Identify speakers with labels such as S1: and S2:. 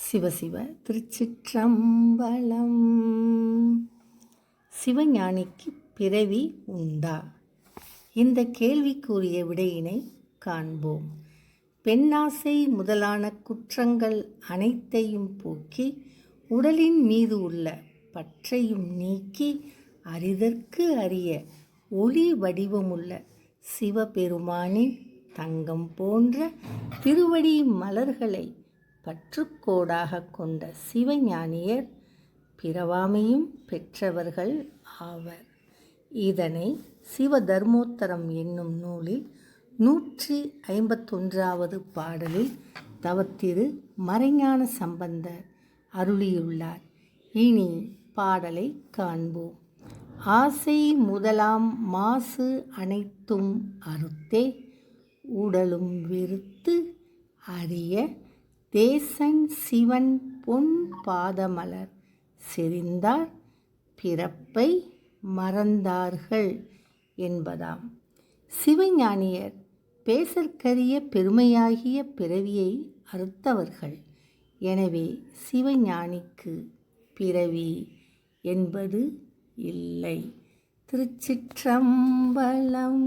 S1: சிவசிவ திருச்சிற்றம்பலம். சிவஞானிக்கு பிறவி உண்டா? இந்த கேள்விக்குரிய விடையினை காண்போம். பெண்ணாசை முதலான குற்றங்கள் அனைத்தையும் போக்கி உடலின் மீது உள்ள பற்றையும் நீக்கி அரிதற்கு அறிய ஒளி வடிவமுள்ள சிவபெருமானின் தங்கம் போன்ற திருவடி மலர்களை பற்றுக்கோடாக கொண்ட சிவஞானியர் பிறவாமையும் பெற்றவர்கள் ஆவர். இதனை சிவதர்மோத்தரம் என்னும் நூலில் நூற்றி ஐம்பத்தொன்றாவது பாடலில் தவத்திரு மறைஞான சம்பந்தர் அருளியுள்ளார். இனி பாடலை காண்போம். ஆசை முதலாம் மாசு அனைத்தும் அறுத்தே உடலும் வெறுத்து அறிய தேசன் சிவன் பொன் பாதமலர் செறிந்தார் பிறப்பை மறந்தார்கள் என்பதாம். சிவஞானியர் பேசற்கரிய பெருமையாகிய பிறவியை அறுத்தவர்கள். எனவே சிவஞானிக்கு பிறவி என்பது இல்லை. திருச்சிற்றம்பலம்